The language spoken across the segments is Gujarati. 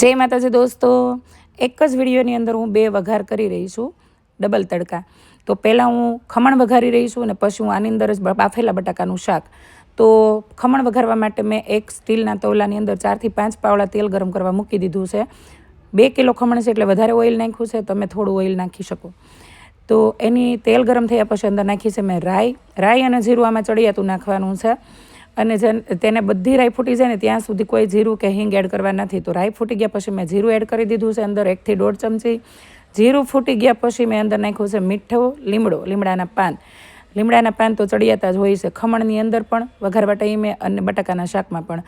જય માતાજી દોસ્તો, એક જ વિડીયોની અંદર હું બે વઘાર કરી રહી છું, ડબલ તડકા. તો પહેલાં હું ખમણ વઘારી રહી છું અને પછી હું આની અંદર જ બાફેલા બટાકાનું શાક. તો ખમણ વઘારવા માટે મેં એક સ્ટીલના તવલાની અંદર ચારથી પાંચ પાવડા તેલ ગરમ કરવા મૂકી દીધું છે. બે કિલો ખમણ છે એટલે વધારે ઓઇલ નાખ્યું છે, તમે થોડું ઓઇલ નાખી શકો. તો એની તેલ ગરમ થયા પછી અંદર નાખી છે મેં રાઈ. રાઈ અને જીરું આમાં ચડિયાતું નાખવાનું છે. અને તેને બધી રાઈ ફૂટી જાય ને ત્યાં સુધી કોઈ જીરું કે હિંગ એડ કરવા નથી. તો રાઈ ફૂટી ગયા પછી મેં જીરું એડ કરી દીધું છે અંદર એકથી દોઢ ચમચી. જીરું ફૂટી ગયા પછી મેં અંદર નાખ્યું છે મીઠો લીમડો, લીમડાના પાન. લીમડાના પાન તો ચડિયાતા જ હોય છે ખમણની અંદર પણ વઘારવા ટાઈમે અને બટાકાના શાકમાં પણ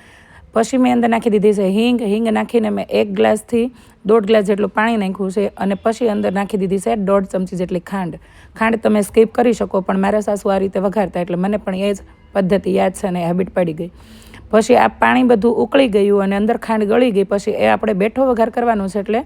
પછી મેં અંદર નાખી દીધી છે હિંગ. હિંગ નાખીને મેં એક ગ્લાસથી દોઢ ગ્લાસ જેટલું પાણી નાખ્યું છે અને પછી અંદર નાખી દીધી છે દોઢ ચમચી જેટલી ખાંડ. ખાંડ તમે સ્કીપ કરી શકો, પણ મારા સાસુ આ રીતે વઘારતા એટલે મને પણ એ જ પદ્ધતિ યાદ છે અને હેબિટ પડી ગઈ. પછી આ પાણી બધું ઉકળી ગયું અને અંદર ખાંડ ગળી ગઈ, પછી એ આપણે બેઠો વઘાર કરવાનો છે એટલે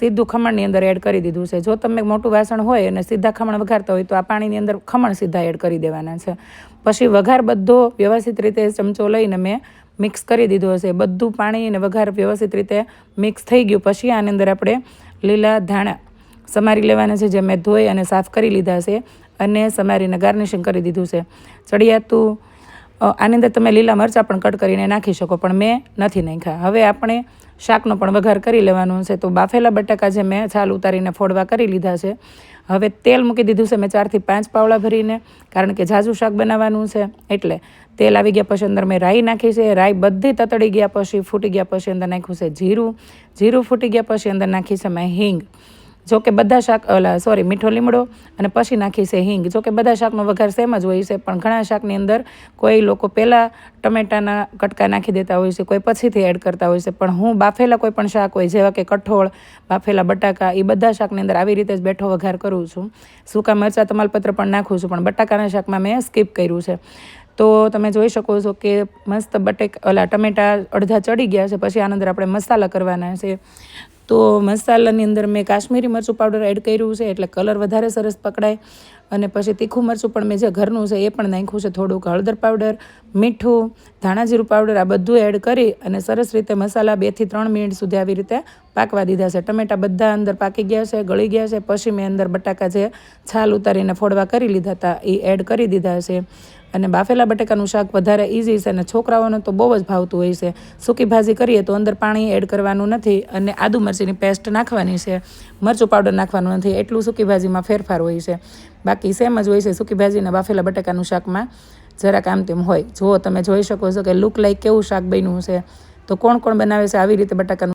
સીધું ખમણની અંદર એડ કરી દીધું છે. જો તમે મોટું વાસણ હોય અને સીધા ખમણ વઘારતા હોય તો આ પાણીની અંદર ખમણ સીધા એડ કરી દેવાના છે. પછી વઘાર બધો વ્યવસ્થિત રીતે ચમચો લઈને મેં મિક્સ કરી દીધું હશે. બધું પાણી અને વઘાર વ્યવસ્થિત રીતે મિક્સ થઈ ગયું. પછી આની અંદર આપણે લીલા ધાણા સમારી લેવાના છે, જે મેં ધોઈ અને સાફ કરી લીધા છે અને સમારીને ગાર્નિશિંગ કરી દીધું છે. ચડિયાતું આની અંદર તમે લીલા મરચાં પણ કટ કરીને નાખી શકો, પણ મેં નથી નાખ્યા. હવે આપણે શાકનો પણ વઘાર કરી લેવાનો છે. તો બાફેલા બટાકા જે મેં છાલ ઉતારીને ફોડવા કરી લીધા છે. હવે તેલ મૂકી દીધું છે મેં ચારથી પાંચ પાવડા ભરીને, કારણ કે ઝાઝું શાક બનાવવાનું છે. એટલે તેલ આવી ગયા પછી અંદર મેં રાઈ નાખી છે. રાઈ બધી તતડી ગયા પછી, ફૂટી ગયા પછી અંદર નાખ્યું છે જીરું. જીરું ફૂટી ગયા પછી અંદર નાખી છે મેં હિંગ. જો કે બધા શાક ઓલા સોરી મીઠો લીમડો અને પછી નાખી છે હિંગ. જો કે બધા શાકનો વઘાર સેમ જ હોય છે, પણ ઘણા શાકની અંદર કોઈ લોકો પહેલાં ટમેટાના કટકા નાખી દેતા હોય છે, કોઈ પછીથી એડ કરતા હોય છે. પણ હું બાફેલા કોઈ પણ શાક હોય, જેવા કે કઠોળ, બાફેલા બટાકા એ બધા શાકની અંદર આવી રીતે જ બેઠો વઘાર કરું છું. સૂકા મરચાં તમાલપત્ર પણ નાખું છું, પણ બટાકાના શાકમાં મેં સ્કીપ કર્યું છે. તો તમે જોઈ શકો છો કે મસ્ત બટેક ઓલા ટમેટા અડધા ચડી ગયા છે, પછી આના અંદર આપણે મસાલા કરવાના છે. તો મસાલાની અંદર મેં કાશ્મીરી મરચું પાવડર એડ કર્યું છે, એટલે કલર વધારે સરસ પકડાય. અને પછી તીખું મરચું પણ મેં જે ઘરનું છે એ પણ નાખ્યું છે, થોડુંક હળદર પાવડર મીઠું ધાણાજીરું પાવડર આ બધું એડ કરી અને સરસ રીતે મસાલા બેથી ત્રણ મિનિટ સુધી આવી રીતે પાકવા દીધા છે. ટમેટા બધા અંદર પાકી ગયા છે, ગળી ગયા છે, પછી મેં અંદર બટાકા જે છાલ ઉતારીને ફોડવા કરી લીધા હતા, એ એડ કરી દીધા છે. અને બાફેલા બટાકાનું શાક વધારે ઇઝી છે અને છોકરાઓને તો બહુ જ ભાવતું હોય છે. સૂકી ભાજી કરીએ તો અંદર પાણી એડ કરવાનું નથી અને આદુ મરચીની પેસ્ટ નાખવાની છે. મરચું પાવડર નાખવાનું નથી, એટલું સૂકી ભાજીમાં ફેરફાર હોય છે. બાકી સેમ જ હોય છે સૂકી અને બાફેલા બટાકાનું શાકમાં. જરાક આમ તેમ હોય. જો તમે જોઈ શકો છો કે લુક લાઈક કેવું શાક બન્યું છે. તો કોણ કોણ બનાવે છે? આવી રીતે બટાકાનું